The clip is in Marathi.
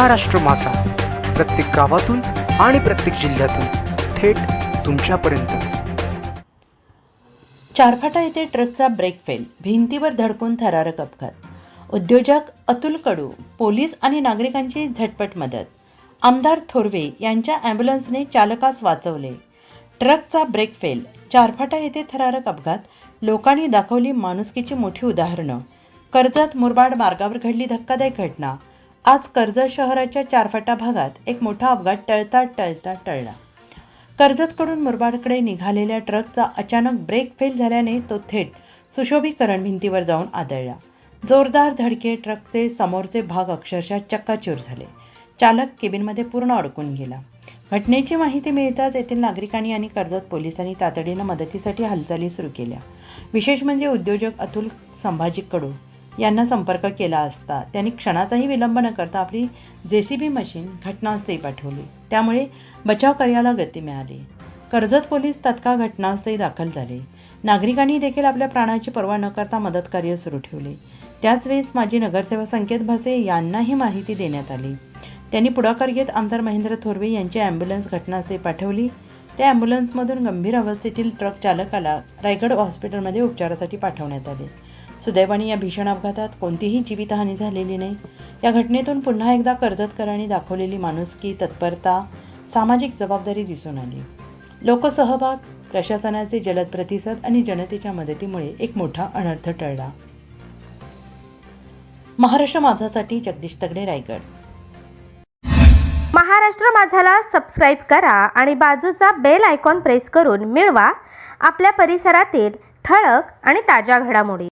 महाराष्ट्र मासा प्रत्येक गावातून आणि प्रत्येक जिल्ह्यातून थेट तुमच्यापर्यंत. चारफाटा येथे ट्रकचा ब्रेक फेल. भिंतीवर धडकून थरारक अपघात. उद्योजक अतुल कडू पोलीस आणि नागरिकांची झटपट मदत. आमदार थोरवे यांच्या ॲम्ब्युलन्सने चालकास वाचवले. ट्रकचा ब्रेक फेल. चारफाटा येथे थरारक अपघात. लोकांनी दाखवली माणुसकीची मोठी उदाहरणं. कर्जत मुरबाड मार्गावर घडली धक्कादायक घटना. आज कर्जत शहराच्या चारफाटा भागात एक मोठा अपघात टळता टळता टळला. कर्जतकडून मुरबाडकडे निघालेल्या ट्रकचा अचानक ब्रेक फेल झाल्याने तो थेट सुशोभीकरण भिंतीवर जाऊन आदळला. जोरदार धडके ट्रकचे समोरचे भाग अक्षरशः चक्काचूर झाले. चालक केबिनमध्ये पूर्ण अडकून गेला. घटनेची माहिती मिळताच येथील नागरिकांनी आणि कर्जत पोलिसांनी तातडीनं मदतीसाठी हालचाली सुरू केल्या. विशेष म्हणजे उद्योजक अतुल संभाजीकडून. यांना संपर्क केला असता त्यांनी क्षणाचाही विलंब न करता आपली जे सी बी मशीन घटनास्थळी पाठवली. त्यामुळे बचाव कार्याला गती मिळाली. कर्जत पोलीस तत्काळ घटनास्थळी दाखल झाले. नागरिकांनी देखील आपल्या प्राणाची पर्वा न करता मदत कार्य सुरू ठेवले. त्याच वेळेस माजी नगरसेवक संकेत भासे यांनाही माहिती देण्यात आली. त्यांनी पुढाकार घेत आमदार महेंद्र थोरवे यांची ॲम्ब्युलन्स घटनास्थळी पाठवली. त्या ॲम्ब्युलन्समधून गंभीर अवस्थेतील ट्रक चालकाला रायगड हॉस्पिटलमध्ये उपचारासाठी पाठवण्यात आले. सुदैवाने या भीषण अपघातात कोणतीही जीवितहानी झालेली नाही. या घटनेतून पुन्हा एकदा कर्जतकरांनी दाखवलेली माणुसकी तत्परता सामाजिक जबाबदारी दिसून आली. लोकसहभाग प्रशासनाचे जलद प्रतिसाद आणि जनतेच्या मदतीमुळे एक मोठा अनर्थ टळला. महाराष्ट्र माझासाठी जगदीश तगडे रायगड. महाराष्ट्र माझाला सबस्क्राईब करा आणि बाजूचा बेल आयकॉन प्रेस करून मिळवा. आपल्या परिसरातील ठळक आणि ताज्या घडामोडी.